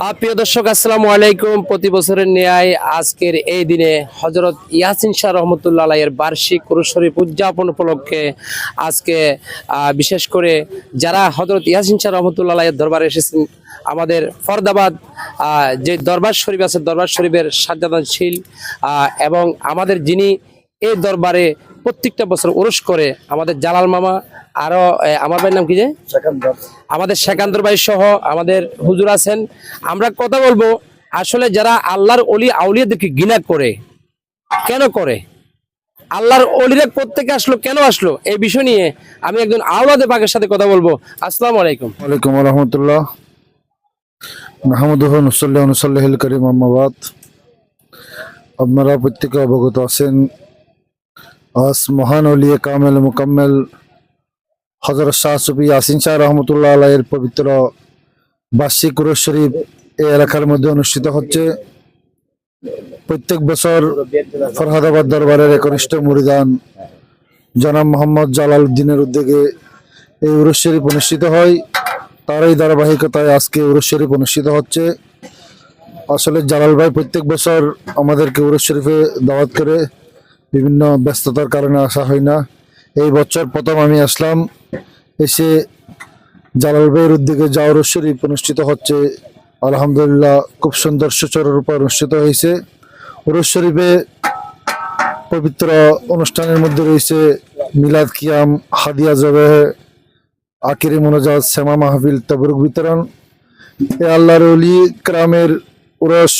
প্রিয় দর্শক, আসসালামু আলাইকুম। প্রতি বছরের ন্যায় আজকের এই দিনে হজরত ইয়াসিন শাহ রহমতুল্লাহ আলাইয়ের বার্ষিক কুরুশ শরীফ উদযাপন উপলক্ষে আজকে বিশেষ করে যারা হজরত ইয়াসিন শাহ রহমতুল্লাহ আলাইয়ের দরবারে এসেছেন, আমাদের ফরদাবাদ যে দরবার শরীফ আছে, দরবার শরীফের সাজ্জাদানশীল এবং আমাদের যিনি এই দরবারে প্রত্যেকটা বছর উরস করে আমাদের জালাল মামা আরও আমার ভাইয়ের নাম কি যে? আমাদের শেখান্তর ভাই সহ আমাদের হুজুর আছেন। আমরা কথা বলব আসলে যারা আল্লাহর অলি আউলিয়াদেরকে ঘৃণা করে কেন করে? আল্লাহর অলিরা প্রত্যেকে আসলো কেন আসলো? এই বিষয় নিয়ে আমি একজন আওলাদে পাকের সাথে কথা বলব। আসসালামু আলাইকুম। ওয়ালাইকুম রহমতুল্লাহ। মাহমুদুহ নসল্লাহ করিম আহমাবাদ আপনারা প্রত্যেকে অবগত আছেন আজ মহান অলিয়ে কামেল মুকাম্মেল। হজরত শাহ সুফি ইয়াসিন শাহ রহমতুল্লাহ আলাইয়ের পবিত্র বার্ষিক কুরুশ শরীফ এই এলাকার মধ্যে অনুষ্ঠিত হচ্ছে। প্রত্যেক বছর ফরহাদাবাদ দরবারের একনিষ্ঠ মুরিদান জনাব মোহাম্মদ জালাল উদ্দিনের উদ্যোগে এই উরুস শরীফ অনুষ্ঠিত হয়। তারই ধারাবাহিকতায় আজকে উরুস শরীফ অনুষ্ঠিত হচ্ছে। আসলে জালাল ভাই প্রত্যেক বছর আমাদেরকে উরুস শরীফে দাওয়াত করে। বিভিন্ন ব্যস্ততার কারণে আসা হয় না। এই বছর প্রথম আমি আসলাম, এসে জালাল ভাইয়ের উদ্যোগে উরুস শরীফ অনুষ্ঠিত হচ্ছে। আলহামদুলিল্লাহ খুব সুন্দর সুচরের উপর অনুষ্ঠিত হয়েছে। উরুস শরীফে পবিত্র অনুষ্ঠানের মধ্যে রয়েছে মিলাদ কিয়াম, হাদিয়া জবে আকিরি মোনাজাত, শ্যামা মাহফিল, তবরুক বিতরণ। এ আল্লাহর অলি ক্রামের উরস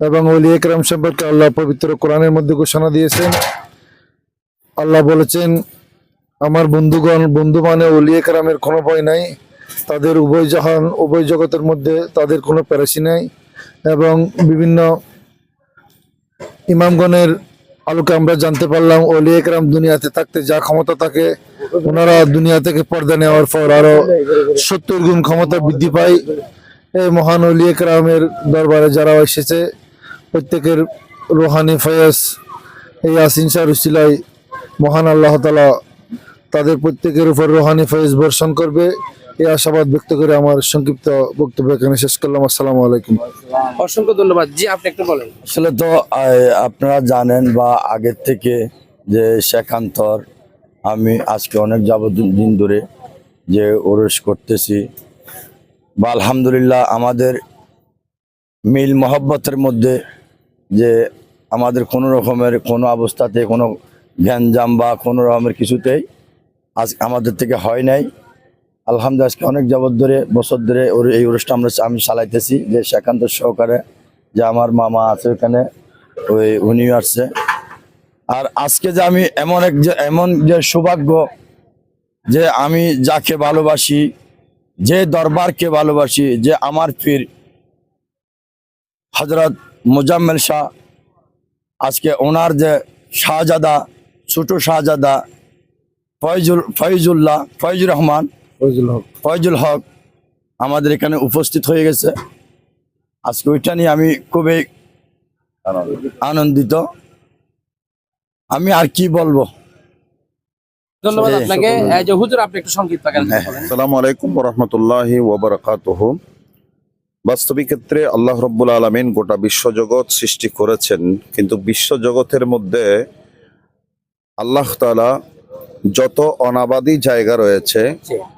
এবং অলি একরাম সম্পর্কে আল্লাহ পবিত্র কোরআনের মধ্যে ঘোষণা দিয়েছেন। আল্লাহ বলেছেন, আমার বন্ধুগণ বন্ধু মানে অলি একরামের কোনো ভয় নাই। তাদের উভয় জাহান, উভয় জগতের মধ্যে তাদের কোনো প্যারাসি নাই। এবং বিভিন্ন ইমামগণের আলোকে আমরা জানতে পারলাম অলি একরাম দুনিয়াতে থাকতে যা ক্ষমতা থাকে, ওনারা দুনিয়া থেকে পর্দা নেওয়ার পর আরও সত্তর গুণ ক্ষমতা বৃদ্ধি পায়। এই মহান অলি একরামের দরবারে যারা এসেছে প্রত্যেকের রোহানি ফয়েজ এই আসিন শাহ রুসিলাই মহান আল্লাহ তালা তাদের প্রত্যেকের উপর রোহানি ফয়েজ বর্ষণ করবে। এই আশাবাদ ব্যক্ত করে আমার সংক্ষিপ্ত বক্তব্য এখানে শেষ করলাম। আসসালামু আলাইকুম। অসংখ্য ধন্যবাদ। জি আপনি একটু বলেন। আসলে তো আপনারা জানেন বা আগের থেকে যে শেখান্তর আমি আজকে অনেক যাবত দিন ধরে যে ওরস করতেছি। বা আলহামদুলিল্লাহ আমাদের মিল মহব্বতের মধ্যে যে আমাদের কোনো রকমের কোনো অবস্থাতে, কোনো গ্যাঞ্জাম বা কোনো রকমের কিছুতেই আজ আমাদের থেকে হয় নাই। আলহামদুলিল্লাহ, আজকে অনেক যাবত ধরে, বছর ধরে ওর এই অনুষ্ঠান আমরা আমি চালাইতেছি। যে শেখান্ত সহকারে যে আমার মামা আছে ওখানে, ওই উনিও আসছে। আর আজকে যে আমি এমন এক যে, এমন যে সৌভাগ্য যে আমি যাকে ভালোবাসি, যে দরবারকে ভালোবাসি, যে আমার পীর হজরত মুজাম্মেল শাহ। আজকে ওনার যে শাহজাদা ছোট শাহজাদা ফয়জুল ফয়জুল্লাহ ফয়জুর রহমান ফজল হক। ফয়জুল হক আমাদের এখানে উপস্থিত হয়ে গেছে। আজকে ওইটা নিয়ে আমি খুবই আনন্দিত। আমি আর কি বলব? ধন্যবাদ আপনাকে। এই যে হুজুর আপনি একটু সংক্ষিপ্ত আকারে আসসালামু আলাইকুম রহমতুল্লাহ ওবরাকাতুহ বাস্তবিক ক্ষেত্রে আল্লাহ রব্বুল আলমিন গোটা বিশ্বজগৎ সৃষ্টি করেছেন কিন্তু বিশ্বজগতের মধ্যে আল্লাহ তালা যত অনাবাদী জায়গা রয়েছে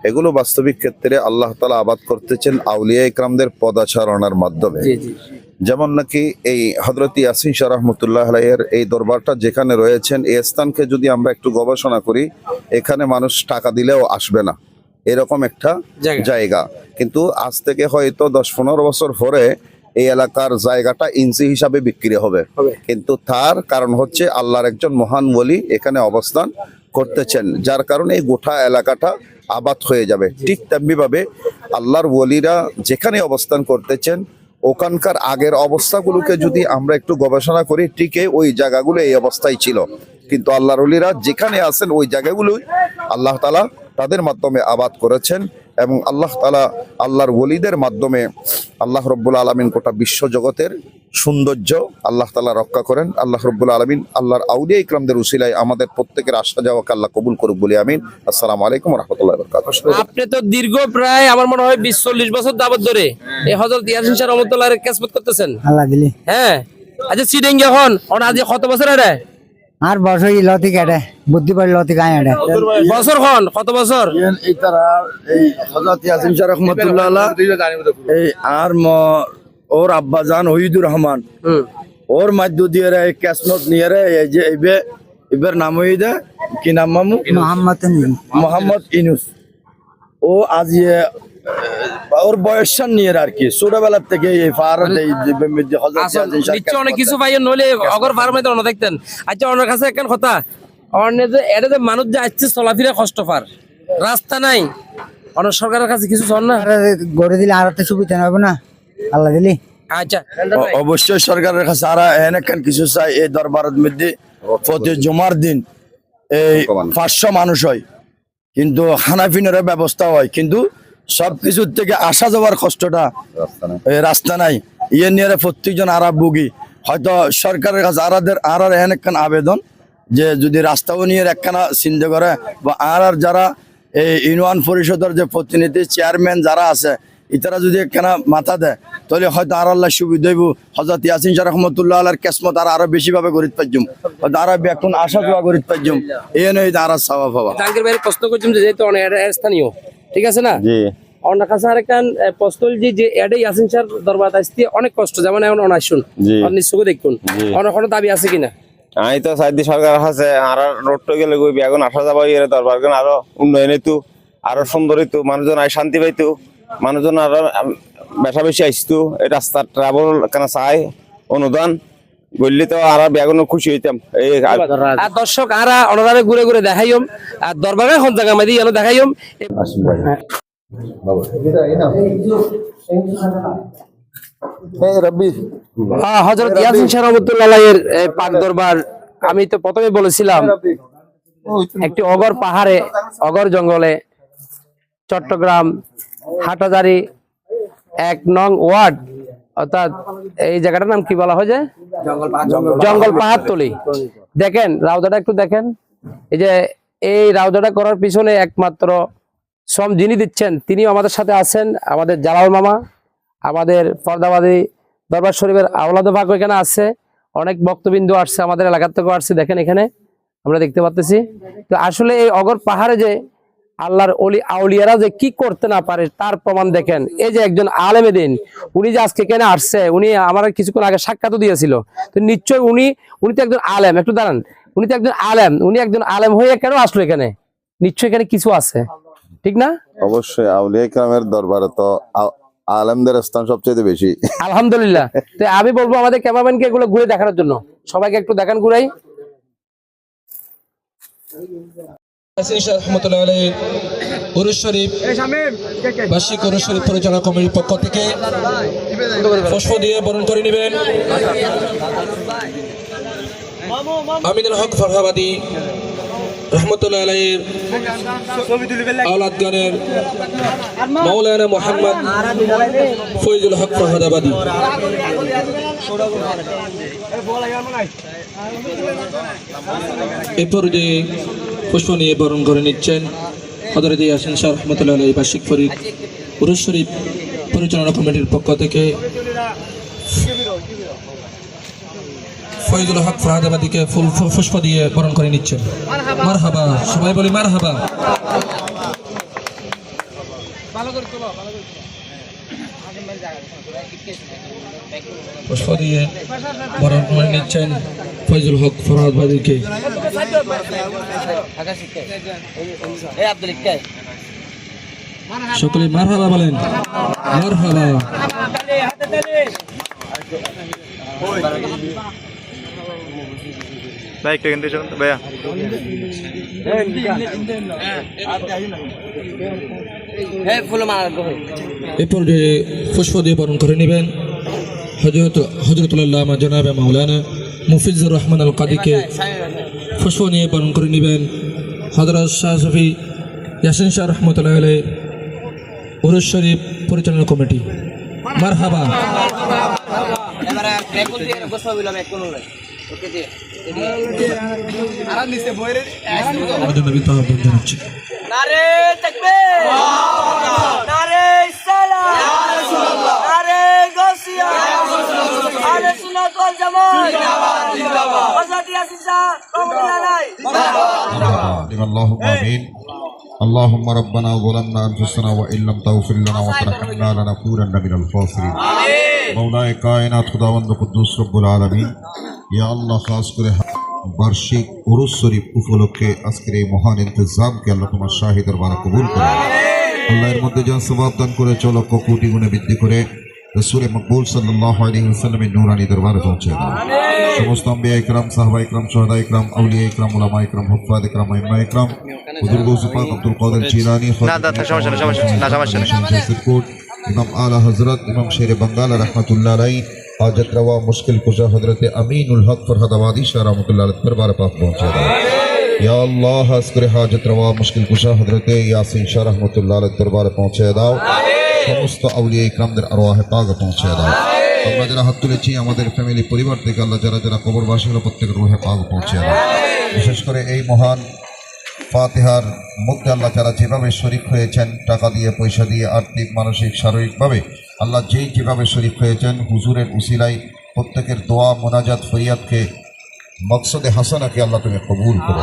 এগুলো বাস্তবিক ক্ষেত্রে আল্লাহ তালা আবাদ করতেছেন আউলিয়া ইকরামদের পদাচারণার মাধ্যমে। যেমন নাকি এই হজরত ইয়াসিন শাহ রহমতুল্লাহ আলাইয়ের এই দরবারটা যেখানে রয়েছেন এই স্থানকে যদি আমরা একটু গবেষণা করি এখানে মানুষ টাকা দিলেও আসবে না। এরকম একটা জায়গা। কিন্তু আজ থেকে হয়তো দশ পনেরো বছর পরে এই এলাকার জায়গাটা ইঞ্চি হিসাবে বিক্রি হবে। কিন্তু তার কারণ হচ্ছে আল্লাহর একজন মহান বলি এখানে অবস্থান করতেছেন যার কারণে এই গোটা এলাকাটা আবাদ হয়ে যাবে। ঠিক তেমনি ভাবে আল্লাহর ওলিরা যেখানে অবস্থান করতেছেন ওখানকার আগের অবস্থাগুলোকে যদি আমরা একটু গবেষণা করি ঠিকই ওই জায়গাগুলো এই অবস্থায় ছিল। কিন্তু আল্লাহর ওলিরা যেখানে আছেন ওই জায়গাগুলোই আল্লাহ তালা তাদের মাধ্যমে আবাদ করেছেন এবং আল্লাহ তালা আল্লাহর ওলিদের মাধ্যমে আল্লাহ রব্বুল আলমিন গোটা বিশ্বজগতের সৌন্দর্য আল্লাহ তালা রক্ষা করেন। আল্লাহ রব্বুল আলমিন আল্লাহর আউলিয়া ইকরামদের উসিলায় আমাদের প্রত্যেকের আশা যাওয়াকে আল্লাহ কবুল করুক বলে আমিন। আসসালামু আলাইকুম রহমতুল্লাহ আপনি তো দীর্ঘ প্রায় আমার মনে হয় বিশ চল্লিশ বছর যাবত ধরে এই হজরত ইয়াসিন শাহ রহমতুল্লাহ করতেছেন। আল্লাহ দিলি। হ্যাঁ। আচ্ছা সিডিং এখন ওর আজ কত বছর এটা? আর বছর লতি কেটে বুদ্ধি পারি লতি গায়ে এটে বছর খন? কত বছর? এই তারা এই হজরত ইয়াসিন শাহ রহমতুল্লাহ এই আর ম- ওর আব্বা জান ওহিদুর রহমান হুম। ওর মাধ্য দিয়ে রে ক্যাসমত নিয়ে রে এই যে এবে এবার নাম হইদে কি নাম মামু? মোহাম্মদ মোহাম্মদ ইনুস। ও আজ ওর বয়সান নিয়ে আর কি। ছোটবেলার থেকে এই ইয়াসিন শাহ নিশ্চয় অনেক কিছু নইলে অগর ফার্মে অন্য দেখতেন। আচ্ছা ওনার কাছে একখান কথা। অন্য যে এটা যে মানুষ যে আসছে চলাফিরা কষ্ট পার। রাস্তা নাই। অনেক সরকারের কাছে কিছু চল না? গড়ে দিলে আর একটা সুবিধা হবে না? আল্লাহ দিলি। আচ্ছা। অবশ্যই সরকারের কাছে আর এনেকান কিছু চাই এই দরবারের মধ্যে। প্রতি জমার দিন এই পাঁচশো মানুষ হয়। কিন্তু খানাপিনের ব্যবস্থা হয়। কিন্তু সবকিছুর থেকে আসা যাওয়ার কষ্টটা এই রাস্তা নাই। ইয়ে নিয়ে প্রত্যেকজন আরা ভুগি হয়তো সরকারের কাছে আরাদের আর আর একখান আবেদন যে যদি রাস্তাও নিয়ে একখানা চিন্তা করে বা আর আর যারা এই ইউনিয়ন পরিষদের যে প্রতিনিধি চেয়ারম্যান যারা আছে ইতারা যদি একখানা মাথা দেয় তাহলে হয়তো আর আল্লাহ সুবিধা হইব। হজরত ইয়াসিন শাহ রহমতুল্লাহ আল্লাহর কেসমত আর আরও বেশি ভাবে গরিত পাইজুম। হয়তো আরও এখন আশা যাওয়া গরিত পাইজুম। এই নয় আর সাবা পাবা প্রশ্ন করছিলাম যে যেহেতু স্থানীয় ঠিক আছে না? জি। অন্য কাছে আরেকখান প্রশ্ন যে যে এডে ইয়াসিন স্যার দরবার আসতে অনেক কষ্ট যেমন এখন অনাশুন আপনি চোখে দেখুন। অনেক কোনো দাবি আছে কিনা? আমি তো সাইদি সরকার আছে আর রোডটো গেলে গই এখন আসা যাবা দরবার কেন আরও উন্নয়ন হইতো আরও সুন্দর হইতো মানুষজন আই শান্তি পাইতো মানুষজন আরও বেশা বেশি আসতো এই রাস্তার ট্রাভেল কেন চাই অনুদান। বললি তো আর বেগুন খুশি হইতাম। এই আর- দর্শক আরা অনারে ঘুরে ঘুরে দেখাইম। আর দরবারে কোন জায়গা মাদি এনে দেখাইম। হ্যাঁ, ইয়াসিন শাহ রহমাতুল্লাহ এর পাক দরবার আমি তো প্রথমে বলেছিলাম একটি অগর পাহাড়ে অগর জঙ্গলে চট্টগ্রাম হাটাজারি এক নং ওয়ার্ড অর্থাৎ এই জায়গাটার নাম কি বলা হয় যে? জঙ্গল পাহাড়তলি দেখেন রাউদাটা একটু দেখেন। এই যে, এই রাউদাটা করার পিছনে একমাত্র শ্রম যিনি দিচ্ছেন, তিনিও আমাদের সাথে আছেন, আমাদের জালাল মামা, আমাদের পর্দাবাদী দরবার শরীফের আওলাদ ভাগ এখানে আছে। অনেক বক্তবিন্দু আসছে, আমাদের এলাকার থেকেও আসছে। দেখেন এখানে, আমরা দেখতে পাচ্তেছি তো আসলে এই অগর পাহাড়ে যে আল্লাহর অলি আউলিয়ারা যে কি করতে না পারে তার প্রমাণ দেখেন। এই যে একজন আলেমে দিন উনি যে আজকে এখানে আসছে উনি আমার কিছুক্ষণ আগে সাক্ষাৎও দিয়েছিল। তো নিশ্চয়ই উনি উনি তো একজন আলেম। একটু দাঁড়ান উনি তো একজন আলেম। উনি একজন আলেম হয়ে কেন আসলো এখানে? নিশ্চয়ই এখানে কিছু আছে। ঠিক না? অবশ্যই আউলিয়া ইকরামের দরবারে তো আলেমদের স্থান সবচেয়ে বেশি। আলহামদুলিল্লাহ। তো আমি বলব আমাদের ক্যামেরাম্যানকে এগুলো ঘুরে দেখানোর জন্য। সবাইকে একটু দেখান ঘুরাই। রহমতুল্লাহ শরীফ বার্ষিক শরীফ পরিচালনা কমিটির পক্ষ থেকে পুষ্প দিয়ে বরণ করে নেবেন। আমিনুল হক ফরহাবাদী রহমতুল্লাহ আলাইয়ের আওলাদগণের মৌলানা মোহাম্মদ ফৈজুল হক ফরহাদাবাদী। এ পর্যায়ে পুষ্প নিয়ে বরণ করে নিচ্ছেন হজরত ইয়াসিন শাহ রহমতুল্লাহ আলাই বার্ষিক ফরিদ। পুরুষ শরীফ পরিচালনা কমিটির পক্ষ থেকে ফয়জুল হক ফরহাদাবাদীকে ফুল পুষ্প দিয়ে বরণ করে নিচ্ছেন। মার হাবা সবাই বলি মার হাবা পুষ্প দিয়ে বরণ করে নিচ্ছেন ফয়জুল হক ফরহাদাবাদীকে সকলে মার হাবা বলেন মার হাবা এ পর্যায়ে পুষ্প দিয়ে বরণ করে নেবেন হজরত হজরতুল্লাহ জনাবে মাওলানা মুফিজুর রহমান আল কাদিকে পুষ্প নিয়ে বরণ করে নেবেন হজরত শাহ সফি ইয়াসিন শাহ রহমতুল্লাহ উরুস শরীফ পরিচালনা কমিটি। মার হাবা আমাদের নবী তাহাবন জানাচ্ছি নারে তাকবীর নারে সালাম ইয়া রাসূলুল্লাহ নারে গাসিয়া আলে সুন্নাত ওয়াল জামাত জিন্দাবাদ জিন্দাবাদ হযরত ইয়াসিন শাহ রহমাতুল্লাহ আলাইহি اللهم امين اللهم ربنا ظلمنا انفسنا وان لم تغفر لنا وترحمنا لنكونن من الخاسرين مولاي কায়নাত খুদাবন্দ কুদ্দুস রব্বুল আলামিন ইয়া আল্লাহ খাস করে বার্ষিক উরুস শরীফ উপলক্ষে আজকের এই মহান ইন্তজামকে আল্লাহ তোমার শাহী দরবারে কবুল করে। আল্লাহ মধ্যে যা সবাব দান করে চলো কোটি গুণে বৃদ্ধি করে রসুল মকবুল ওয়াসাল্লামের নূরানি দরবারে পৌঁছে দাও। সমস্ত আম্বিয়া ইকরাম সাহাবা ইকরাম শহদা ইকরাম আউলিয়া ইকরাম উলামা ইকরাম হুফাদ ইকরাম আইম্মা ইকরাম হুজুর গৌসে পাক আব্দুল কাদের জিলানী না দাদা সমস্যা না সমস্যা না ইমাম আলা হযরত ইমাম শের বাঙ্গাল রহমাতুল্লাহ রওয়া মুশকিল কুশা হযরত আমিনুল হক ফরহাদ আবাদি শাহ রহমাতুল্লাহ আলাইহি দরবারে পাক পৌঁছে দাও ইয়া আল্লাহ হাস করে হাজত রওয়া মুশকিল কুশা হযরত ইয়াসিন শাহ রহমাতুল্লাহ আলাইহি দরবারে পৌঁছে দাও। সমস্ত আউলিয়া ইকরামদের আরওয়াহে পাক পৌঁছে দাও। আমরা যারা হাত তুলেছি, আমাদের ফ্যামিলি পরিবার থেকে আল্লাহ যারা যারা কবরবাসী হলো প্রত্যেকের রুহে পাক পৌঁছে দাও। বিশেষ করে এই মহান ফাতিহার মধ্যে আল্লাহ যারা যেভাবে শরিক হয়েছেন, টাকা দিয়ে, পয়সা দিয়ে, আর্থিক, মানসিক, শারীরিকভাবে আল্লাহ যেই যেভাবে শরিক হয়েছেন হুজুরের উসিলাই প্রত্যেকের দোয়া মোনাজাত ফরিয়াদকে মকসদে হাসানাকে আল্লাহ তুমি কবুল করো।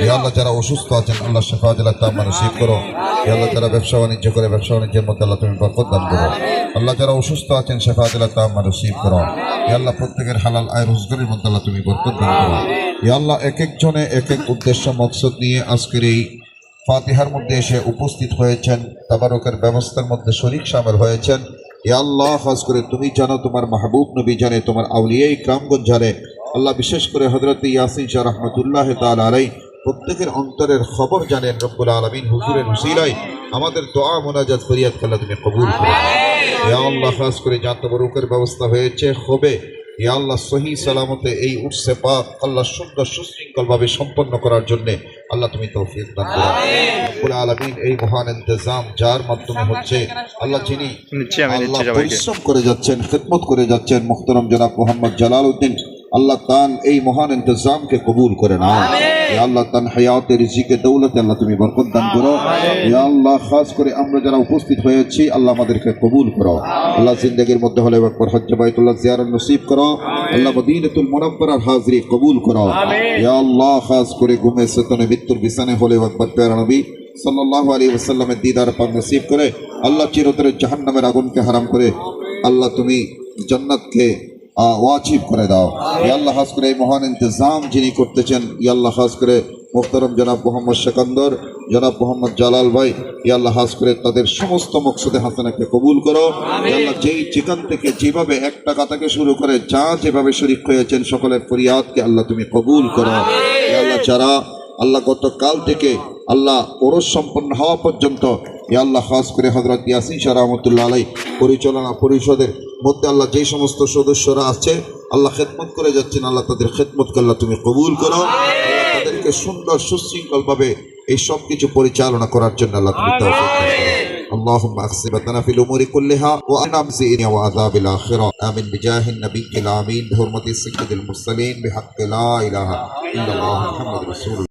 হে আল্লাহ যারা অসুস্থ আছেন আল্লাহ শেফা জেলা তাম্মা নসিব করো। হে আল্লাহ যারা ব্যবসা বাণিজ্য করে ব্যবসা বাণিজ্যের মধ্যে আল্লাহ তুমি বরকত দান করো। আল্লাহ যারা অসুস্থ আছেন শেফা জেলা তাম্মা নসিব করো। হে আল্লাহ প্রত্যেকের হালাল আয় রোজগারের মধ্যে আল্লাহ তুমি বরকত দান করো। হে আল্লাহ এক একজনে এক এক উদ্দেশ্য মকসদ নিয়ে আজকের এই ফাতিহার মধ্যে এসে উপস্থিত হয়েছেন তাবারকের ব্যবস্থার মধ্যে শরিক সামিল হয়েছেন। এ আল্লাহ খাস করে তুমি জানো তোমার মাহবুব নবী জানে তোমার আউলিয়াই কামগঞ্জ জানে। আল্লাহ বিশেষ করে হজরত ইয়াসিন শাহ রহমতুল্লাহ তাল আলাই প্রত্যেকের অন্তরের খবর জানেন রব্বুল আলমিন হুজুরের হুসিলাই আমাদের দোয়া মোনাজাত ফরিয়াদ খেলা তুমি কবুল করো। আল্লাহ খাস করে জানতে বরুকের ব্যবস্থা হয়েছে হবে। ইয়া আল্লাহ সহি সালামতে এই উৎসে পাক আল্লাহ সুন্দর সুশৃঙ্খলভাবে সম্পন্ন করার জন্য আল্লাহ তুমি তৌফিক দান করো। আলমিন আলামিন এই মহান ইন্তজাম যার মাধ্যমে হচ্ছে আল্লাহ যিনি আল্লাহ পরিশ্রম করে যাচ্ছেন খেদমত করে যাচ্ছেন মুহতারাম জনাব মোহাম্মদ জালাল উদ্দিন আল্লাহ তান এই মহান ইন্তজামকে কবুল করে না আল্লাহ তান হায়াতে রিজিকে দৌলতে আল্লাহ তুমি বরকত দান করো। ইয়া আল্লাহ খাস করে আমরা যারা উপস্থিত হয়েছি আল্লাহ আমাদেরকে কবুল করো। আল্লাহ জিন্দগির মধ্যে হলে একবার হজ্জ বাইতুল্লাহ জিয়ারত নসিব করো। আল্লাহ মদিনাতুল মুনাব্বারার হাজরি কবুল করো। ইয়া আল্লাহ খাস করে ঘুমে সেতনে মৃত্যুর বিছানে হলে একবার প্যারা নবী সাল্লাল্লাহু আলাইহি ওয়াসাল্লামের দিদার পাক নসিব করে আল্লাহ চিরতরে জাহান্নামের আগুনকে হারাম করে আল্লাহ তুমি জান্নাতকে ওয়াজিব করে দাও। ইয়া আল্লাহ খাস করে এই মহান ইন্তজাম যিনি করতেছেন ইয়া আল্লাহ খাস করে মুখতারম জনাব মোহাম্মদ সেকান্দর জনাব মোহাম্মদ জালাল ভাই ইয়া আল্লাহ খাস করে তাদের সমস্ত মকসদে হাসানাকে কবুল করো। ইয়া আল্লাহ যেই যেখান থেকে যেভাবে এক টাকা থেকে শুরু করে যা যেভাবে শরিক হয়েছেন সকলের ফরিয়াদকে আল্লাহ তুমি কবুল করো। ইয়া আল্লাহ যারা আল্লাহ গতকাল থেকে আল্লাহ ওরস সম্পন্ন হওয়া পর্যন্ত ইয়া আল্লাহ খাস করে হজরত ইয়াসিন শাহ রহমতুল্লাহ আলাই পরিচালনা পরিষদের মধ্যে আল্লাহ যেই সমস্ত সদস্যরা আছে আল্লাহ খেদমত করে যাচ্ছেন আল্লাহ তাদের খেদমতকে আল্লাহ তুমি কবুল করো আল্লাহ তাদেরকে সুন্দর সুশৃঙ্খলভাবে এই সব কিছু পরিচালনা করার জন্য আল্লাহ তুমি তৌফিক দান করো اللهم اغفر في الامور كلها وان امزئني وعذاب الاخره امين بجاه النبي الامين بحرمه سيد المرسلين بحق لا اله الا الله محمد رسول الله